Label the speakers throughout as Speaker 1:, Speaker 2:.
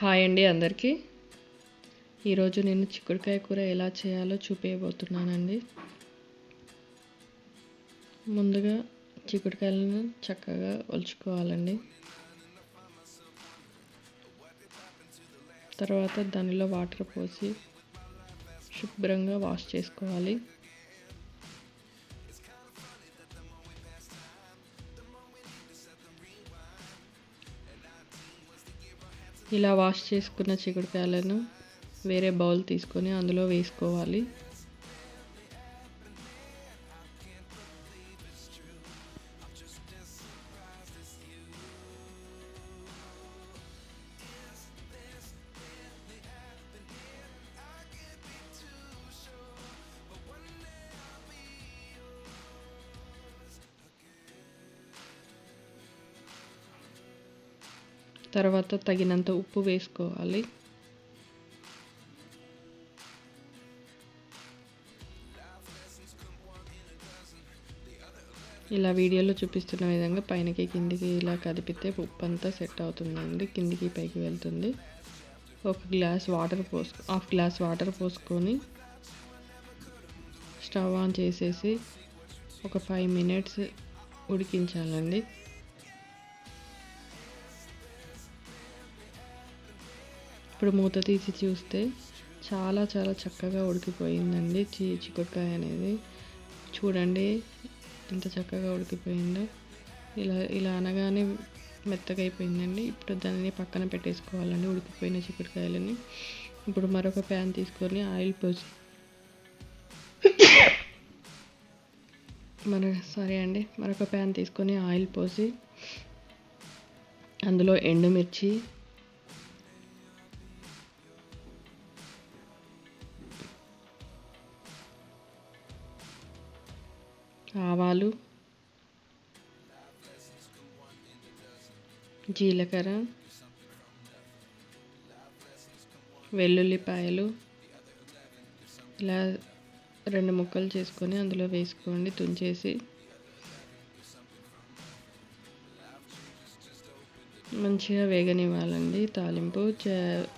Speaker 1: Hi అండి అందరికీ. ఈరోజు నేను చిక్కుడుకాయ కూర ఎలా చేయాలో చూపించబోతున్నానండి ముందుగా చిక్కుడుకాయలను చక్కగా ఒలుచుకోవాలండి. తర్వాత దానిలో వాటర్ పోసి శుభ్రంగా వాష్ చేసుకోవాలి. ఇలా వాష్ చేసుకున్న చిక్కుడుకాయలను వేరే బౌల్ తీసుకొని అందులో వేసుకోవాలి. తర్వాత తగినంత ఉప్పు వేసుకోవాలి ఇలా వీడియోలో చూపిస్తున్న విధంగా పైనకి కిందికి ఇలా కదిపితే ఉప్పు అంతా సెట్ అవుతుందండి కిందికి పైకి వెళ్తుంది ఒక గ్లాస్ వాటర్ పోసు హాఫ్ గ్లాస్ వాటర్ పోసుకొని స్టవ్ ఆన్ చేసేసి ఒక ఫైవ్ మినిట్స్ ఉడికించాలండి ఇప్పుడు మూత తీసి చూస్తే చాలా చాలా చక్కగా ఉడికిపోయిందండి చి చిక్కుడుకాయ అనేది. చూడండి ఎంత చక్కగా ఉడికిపోయిందో. ఇలా ఇలా అనగానే మెత్తగా అయిపోయిందండి. ఇప్పుడు దానిని పక్కన పెట్టేసుకోవాలండి ఉడికిపోయిన చిక్కుడుకాయలని. ఇప్పుడు మరొక ప్యాన్ తీసుకొని ఆయిల్ పోసి మన సారీ అండి మరొక ప్యాన్ తీసుకొని ఆయిల్ పోసి అందులో ఎండుమిర్చి ఆవాలు జీలకర్ర వెల్లుల్లిపాయలు ఇలా రెండు ముక్కలు చేసుకొని అందులో వేసుకోండి తుంచేసి. మంచిగా వేగనివ్వాలండి తాలింపు.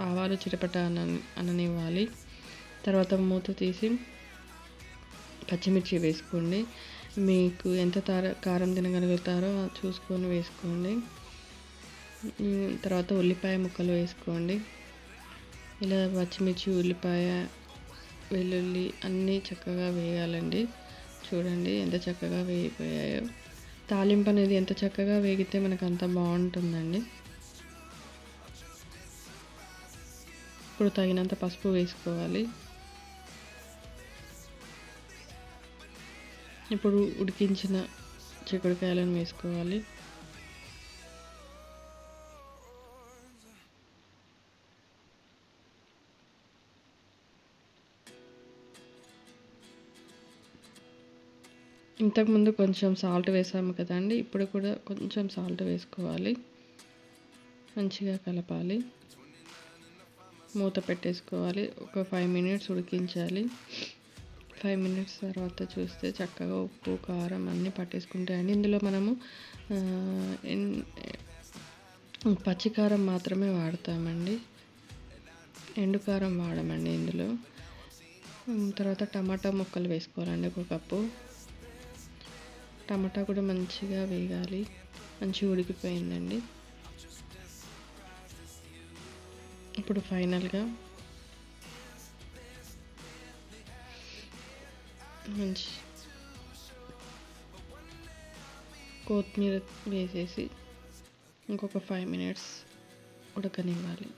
Speaker 1: ఆవాలు చిరపట అన అననివ్వాలి. తర్వాత మూత తీసి పచ్చిమిర్చి వేసుకోండి. మీకు ఎంత తార కారం తినగలుగుతారో చూసుకొని వేసుకోండి. తర్వాత ఉల్లిపాయ ముక్కలు వేసుకోండి. ఇలా పచ్చిమిర్చి ఉల్లిపాయ వెల్లుల్లి అన్నీ చక్కగా వేయాలండి. చూడండి ఎంత చక్కగా వేగిపోయాయో. తాలింపు అనేది ఎంత చక్కగా వేగితే మనకు అంత బాగుంటుందండి. ఇప్పుడు తగినంత పసుపు వేసుకోవాలి. ఇప్పుడు ఉడికించిన చిక్కుడుకాయలను వేసుకోవాలి. ఇంతకుముందు కొంచెం సాల్ట్ వేసాము కదండి ఇప్పుడు కూడా కొంచెం సాల్ట్ వేసుకోవాలి. మంచిగా కలపాలి. మూత పెట్టేసుకోవాలి. ఒక ఫైవ్ మినిట్స్ ఉడికించాలి. ఫైవ్ మినిట్స్ తర్వాత చూస్తే చక్కగా ఉప్పు కారం అన్నీ పట్టేసుకుంటాయండి. ఇందులో మనము పచ్చికారం మాత్రమే వాడతామండి. ఎండు కారం వాడమండి ఇందులో. తర్వాత టమాటా ముక్కలు వేసుకోవాలండి ఒక కప్పు. టమాటా కూడా మంచిగా వేగాలి. మంచిగా ఉడికిపోయిందండి. ఇప్పుడు ఫైనల్గా మంచి కొత్తిమీర వేసేసి ఇంకొక ఫైవ్ మినిట్స్ ఉడకనివ్వాలి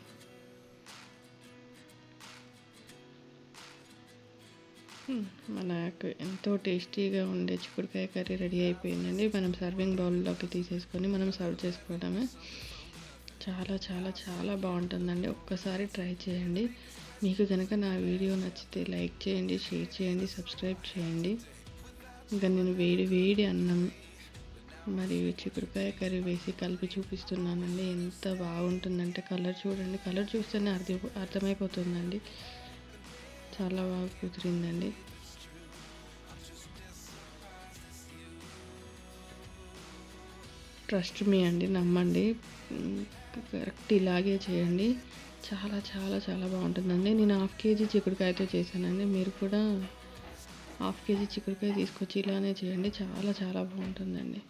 Speaker 1: మనకు ఎంతో టేస్టీగా ఉండే చిక్కుడుకాయ కర్రీ రెడీ అయిపోయిందండి. మనం సర్వింగ్ బౌల్లోకి తీసేసుకొని మనం సర్వ్ చేసుకోవడమే. చాలా చాలా చాలా బాగుంటుందండి. ఒక్కసారి ట్రై చేయండి. మీకు కనుక నా వీడియో నచ్చితే లైక్ చేయండి షేర్ చేయండి సబ్స్క్రైబ్ చేయండి. ఇంకా నేను వేడి వేడి అన్నం మరియు చిక్కుడుకాయ కర్రీ వేసి కలిపి చూపిస్తున్నానండి. ఎంత బాగుంటుందంటే కలర్ చూడండి. కలర్ చూస్తేనే అర్థం అర్థమైపోతుందండి. చాలా బాగా కుదిరిందండి. ట్రస్ట్ మీ అండి. నమ్మండి. కరెక్ట్ ఇలాగే చేయండి. చాలా చాలా చాలా బాగుంటుందండి. నేను హాఫ్ కేజీ చిక్కుడుకాయతో చేశానండి. మీరు కూడా హాఫ్ కేజీ చిక్కుడుకాయ తీసుకొచ్చి ఇలానే చేయండి. చాలా చాలా బాగుంటుందండి.